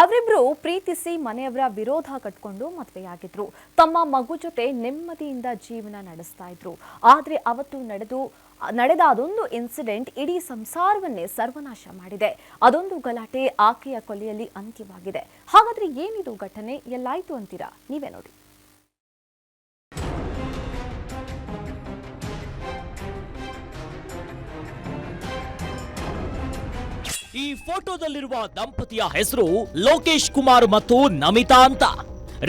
ಅವರಿಬ್ರು ಪ್ರೀತಿಸಿ ಮನೆಯವರ ವಿರೋಧ ಕಟ್ಕೊಂಡು ಮದುವೆಯಾಗಿದ್ರು. ತಮ್ಮ ಮಗು ಜೊತೆ ನೆಮ್ಮದಿಯಿಂದ ಜೀವನ ನಡೆಸ್ತಾ ಇದ್ರು. ಆದ್ರೆ ಅವತ್ತು ನಡೆದು, ನಡೆದ ಅದೊಂದು ಇನ್ಸಿಡೆಂಟ್ ಇಡೀ ಸಂಸಾರವನ್ನೇ ಸರ್ವನಾಶ ಮಾಡಿದೆ. ಅದೊಂದು ಗಲಾಟೆ ಆಕೆಯ ಕೊಲೆಯಲ್ಲಿ ಅಂತ್ಯವಾಗಿದೆ. ಹಾಗಾದ್ರೆ ಏನಿದು ಘಟನೆ? ಎಲ್ಲಾಯ್ತು ಅಂತೀರಾ? ನೀವೇ ನೋಡಿ. ಈ ಫೋಟೋದಲ್ಲಿರುವ ದಂಪತಿಯ ಹೆಸರು ಲೋಕೇಶ್ ಕುಮಾರ್ ಮತ್ತು ನಮಿತಾ ಅಂತ.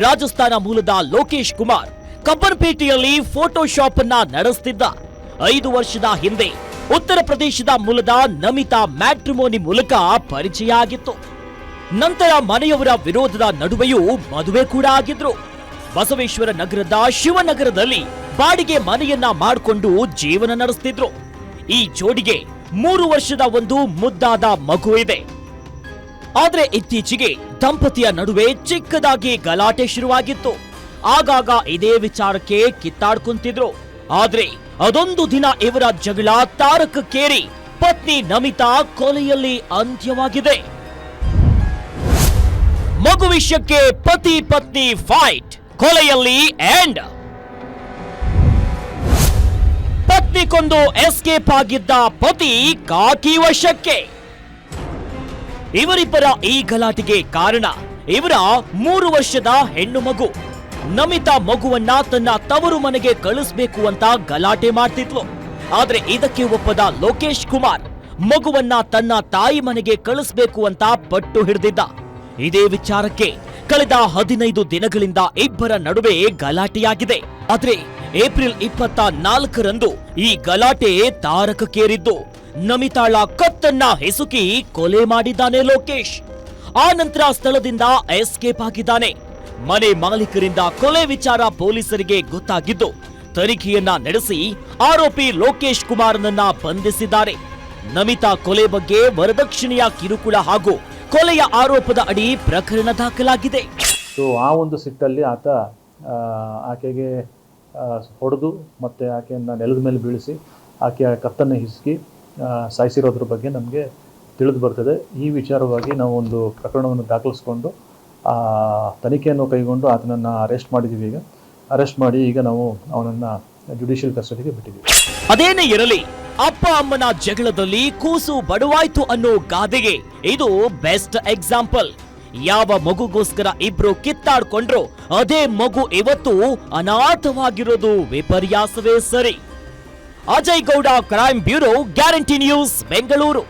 ರಾಜಸ್ಥಾನ ಮೂಲದ ಲೋಕೇಶ್ ಕುಮಾರ್ ಕಬ್ಬನ್ಪೇಟೆಯಲ್ಲಿ ಫೋಟೋಶಾಪ್ ಅನ್ನ ನಡೆಸುತ್ತಿದ್ದ ಐದು ವರ್ಷದ ಹಿಂದೆ ಉತ್ತರ ಪ್ರದೇಶದ ಮೂಲದ ನಮಿತಾ ಮ್ಯಾಟ್ರಿಮೋನಿ ಮೂಲಕ ಪರಿಚಯ ಆಗಿತ್ತು. ನಂತರ ಮನೆಯವರ ವಿರೋಧದ ನಡುವೆಯೂ ಮದುವೆ ಕೂಡ ಆಗಿದ್ರು. ಬಸವೇಶ್ವರ ನಗರದ ಶಿವನಗರದಲ್ಲಿ ಬಾಡಿಗೆ ಮನೆಯನ್ನ ಮಾಡಿಕೊಂಡು ಜೀವನ ನಡೆಸ್ತಿದ್ರು. ಈ ಜೋಡಿಗೆ ಮೂರು ವರ್ಷದ ಒಂದು ಮುದ್ದಾದ ಮಗು ಇದೆ. ಆದ್ರೆ ಇತ್ತೀಚೆಗೆ ದಂಪತಿಯ ನಡುವೆ ಚಿಕ್ಕದಾಗಿ ಗಲಾಟೆ ಶುರುವಾಗಿತ್ತು. ಆಗಾಗ ಇದೇ ವಿಚಾರಕ್ಕೆ ಕಿತ್ತಾಡ್ಕೊಂತಿದ್ರು. ಆದ್ರೆ ಅದೊಂದು ದಿನ ಇವರ ಜಗಳ ತಾರಕಕ್ಕೇರಿ ಪತ್ನಿ ನಮಿತಾ ಕೊಲೆಯಲ್ಲಿ ಅಂತ್ಯವಾಗಿದೆ. ಮಗು ವಿಷಯಕ್ಕೆ ಪತಿ ಪತ್ನಿ ಫೈಟ್ ಕೊಲೆಯಲ್ಲಿ ಎಂಡ್ ಪತ್ನಿ ಕೊಂದು ಎಸ್ಕೇಪ್ ಆಗಿದ್ದ ಪತಿ ಕಾಕಿ ವಶಕ್ಕೆ. ಇವರಿಬ್ಬರ ಈ ಗಲಾಟೆಗೆ ಕಾರಣ ಇವರ ಮೂರು ವರ್ಷದ ಹೆಣ್ಣು ಮಗು. ನಮಿತಾ ಮಗುವನ್ನ ತನ್ನ ತವರು ಮನೆಗೆ ಕಳಿಸ್ಬೇಕು ಅಂತ ಗಲಾಟೆ ಮಾಡ್ತಿದ್ಲು. ಆದ್ರೆ ಇದಕ್ಕೆ ಒಪ್ಪದ ಲೋಕೇಶ್ ಕುಮಾರ್ ಮಗುವನ್ನ ತನ್ನ ತಾಯಿ ಮನೆಗೆ ಕಳಿಸ್ಬೇಕು ಅಂತ ಪಟ್ಟು ಹಿಡಿದಿದ್ದ. ಇದೇ ವಿಚಾರಕ್ಕೆ ಕಳೆದ ಹದಿನೈದು ದಿನಗಳಿಂದ ಇಬ್ಬರ ನಡುವೆ ಗಲಾಟೆಯಾಗಿದೆ. ಆದ್ರೆ ಏಪ್ರಿಲ್ ಇಪ್ಪತ್ತ ನಾಲ್ಕರಂದು ಈ ಗಲಾಟೆ ತಾರಕಕ್ಕೇರಿದ್ದು. ನಮಿತಾಳ ಕತ್ತನ್ನ ಹೆಸುಕಿ ಕೊಲೆ ಮಾಡಿದ್ದಾನೆ ಲೋಕೇಶ್. ಆ ನಂತರ ಸ್ಥಳದಿಂದ ಎಸ್ಕೇಪ್ ಆಗಿದ್ದಾನೆ. ಮನೆ ಮಾಲೀಕರಿಂದ ಕೊಲೆ ವಿಚಾರ ಪೊಲೀಸರಿಗೆ ಗೊತ್ತಾಗಿದ್ದು, ತನಿಖೆಯನ್ನ ನಡೆಸಿ ಆರೋಪಿ ಲೋಕೇಶ್ ಕುಮಾರ್ನನ್ನ ಬಂಧಿಸಿದ್ದಾರೆ. ನಮಿತಾ ಕೊಲೆ ಬಗ್ಗೆ ವರದಕ್ಷಿಣೆಯ ಕಿರುಕುಳ ಹಾಗೂ ಕೊಲೆಯ ಆರೋಪದ ಅಡಿ ಪ್ರಕರಣ ದಾಖಲಾಗಿದೆ. ಸೊ ಆ ಒಂದು ಸಿಟ್ಟಲ್ಲಿ ಆತ ಆಕೆಗೆ ಹೊಡೆದು ಮತ್ತು ಆಕೆಯನ್ನು ನೆಲದ ಮೇಲೆ ಬೀಳಿಸಿ ಆಕೆಯ ಕತ್ತನ್ನು ಹಿಸುಕಿ ಸಾಯಿಸಿರೋದ್ರ ಬಗ್ಗೆ ನಮಗೆ ತಿಳಿದು ಬರ್ತದೆ. ಈ ವಿಚಾರವಾಗಿ ನಾವು ಒಂದು ಪ್ರಕರಣವನ್ನು ದಾಖಲಿಸ್ಕೊಂಡು ತನಿಖೆಯನ್ನು ಕೈಗೊಂಡು ಆತನನ್ನು ಅರೆಸ್ಟ್ ಮಾಡಿದ್ದೀವಿ ಈಗ. ಅರೆಸ್ಟ್ ಮಾಡಿ ಈಗ ನಾವು ಅವನನ್ನು ಜುಡಿಷಿಯಲ್ ಕಸ್ಟಡಿಗೆ ಬಿಟ್ಟಿದ್ದೀವಿ ಅದೇನೇ ಇರಲಿ, ಅಪ್ಪ ಅಮ್ಮನ ಜಗಳದಲ್ಲಿ ಕೂಸು ಬಡವಾಯ್ತು ಅನ್ನೋ ಗಾದೆಗೆ ಇದು ಬೆಸ್ಟ್ ಎಕ್ಸಾಂಪಲ್ ಯಾವ ಮಗುಗೋಸ್ಕರ ಇಬ್ರು ಕಿತ್ತಾಡ್ಕೊಂಡ್ರು, ಅದೇ ಮಗು ಇವತ್ತು ಅನಾಥವಾಗಿರೋದು ವಿಪರ್ಯಾಸವೇ ಸರಿ. Ajay Gowda crime bureau guarantee news Bengaluru